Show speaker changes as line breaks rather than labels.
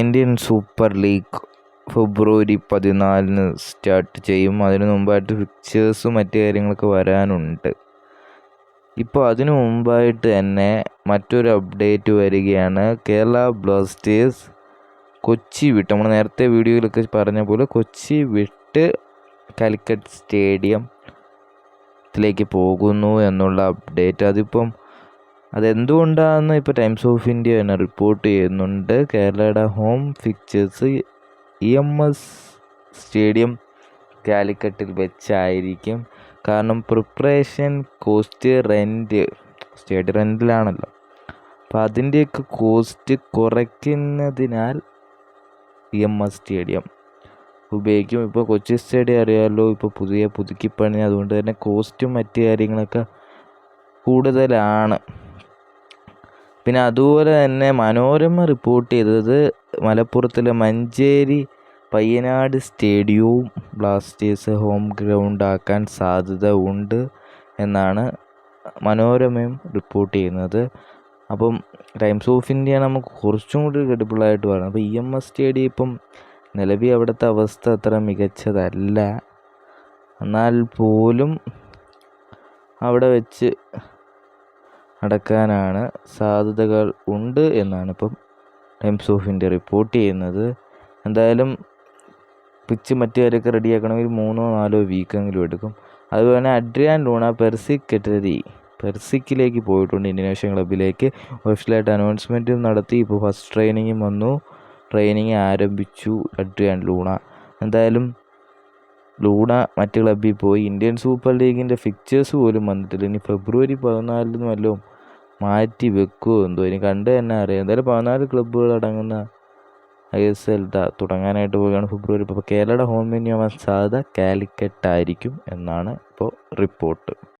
Indian super league ഫെബ്രുവരി പതിനാലിന് start ചെയ്യും. അതിന് മുമ്പായിട്ട് ഫിക്ചേഴ്സും മറ്റു കാര്യങ്ങളൊക്കെ വരാനുണ്ട്. ഇപ്പോൾ അതിനു മുമ്പായിട്ട് തന്നെ മറ്റൊരു അപ്ഡേറ്റ് വരികയാണ്. കേരള ബ്ലാസ്റ്റേഴ്സ് കൊച്ചി വിട്ട് നമ്മൾ നേരത്തെ വീഡിയോയിലൊക്കെ പറഞ്ഞ പോലെ കൊച്ചി വിട്ട് കാലിക്കറ്റ് സ്റ്റേഡിയത്തിലേക്ക് പോകുന്നു എന്നുള്ള അപ്ഡേറ്റ് അതിപ്പം അതെന്തുകൊണ്ടാണെന്ന് ഇപ്പോൾ ടൈംസ് ഓഫ് ഇന്ത്യ തന്നെ റിപ്പോർട്ട് ചെയ്യുന്നുണ്ട്. കേരളയുടെ home fixtures E M S stadium കാലിക്കട്ടിൽ വെച്ചായിരിക്കും. കാരണം പ്രിപ്പറേഷൻ കോസ്റ്റ് റെന്റ് സ്റ്റേഡിയം റെന്റിലാണല്ലോ അപ്പോൾ അതിന്റെയൊക്കെ കോസ്റ്റ് കുറയ്ക്കുന്നതിനാൽ ഇ എം എസ് സ്റ്റേഡിയം ഉപയോഗിക്കും. ഇപ്പോൾ കൊച്ചി സ്റ്റേഡിയം അറിയാമല്ലോ ഇപ്പോൾ പുതിയ പുതുക്കിപ്പണി അതുകൊണ്ട് തന്നെ കോസ്റ്റും മറ്റു കാര്യങ്ങളൊക്കെ കൂടുതലാണ്. പിന്നെ അതുപോലെ തന്നെ മനോരമ റിപ്പോർട്ട് ചെയ്തത് മലപ്പുറത്തിലെ മഞ്ചേരി പയ്യനാട് സ്റ്റേഡിയവും ബ്ലാസ്റ്റേഴ്സ് ഹോം ഗ്രൗണ്ട് ആക്കാൻ സാധ്യത ഉണ്ട് എന്നാണ് മനോരമയും റിപ്പോർട്ട് ചെയ്യുന്നത്. അപ്പം ടൈംസ് ഓഫ് ഇന്ത്യ നമുക്ക് കുറച്ചും കൂടി ക്രെഡിബിളായിട്ട് പറയണം അപ്പോൾ ഇ എം എസ് സ്റ്റേഡിയം ഇപ്പം നിലവിൽ അവിടുത്തെ അവസ്ഥ അത്ര മികച്ചതല്ല. എന്നാൽ പോലും അവിടെ വെച്ച് നടക്കാനാണ് സാധ്യതകൾ ഉണ്ട് എന്നാണ് ഇപ്പം ടൈംസ് ഓഫ് ഇന്ത്യ റിപ്പോർട്ട് ചെയ്യുന്നത്. എന്തായാലും പിച്ച് മറ്റു കാര്യമൊക്കെ റെഡിയാക്കണമെങ്കിൽ മൂന്നോ നാലോ വീക്കെങ്കിലും എടുക്കും. അതുപോലെ തന്നെ അഡ്രിയാൻ ലൂണ പെർസിക്കെറ്റരി പെർസിക്കിലേക്ക് പോയിട്ടുണ്ട് ഇന്ത്യനേഷ്യൻ ക്ലബിലേക്ക്. ഒഫീഷ്യലായിട്ട് അനൗൺസ്മെന്റും നടത്തി. ഇപ്പോൾ ഫസ്റ്റ് ട്രെയിനിങ്ങും വന്നു. ട്രെയിനിങ് ആരംഭിച്ചു അഡ്രിയാൻ ലൂണ. എന്തായാലും ലൂണ മറ്റ് ക്ലബ്ബിൽ പോയി. ഇന്ത്യൻ സൂപ്പർ ലീഗിന്റെ ഫിക്ചേഴ്സ് പോലും വന്നിട്ടില്ല. ഇനി ഫെബ്രുവരി പതിനാലിന് വല്ലതും മാറ്റി വെക്കുമോ എന്തോ. ഇനി കണ്ട് തന്നെ അറിയാം. എന്തായാലും പതിനാല് ക്ലബ്ബുകൾ അടങ്ങുന്ന ഐ എസ് എൽ തുടങ്ങാനായിട്ട് പോവുകയാണ് ഫെബ്രുവരി. ഇപ്പോൾ കേരളയുടെ ഹോം വെന്യൂ സാധ്യത കാലിക്കറ്റ് ആയിരിക്കും എന്നാണ് ഇപ്പോൾ റിപ്പോർട്ട്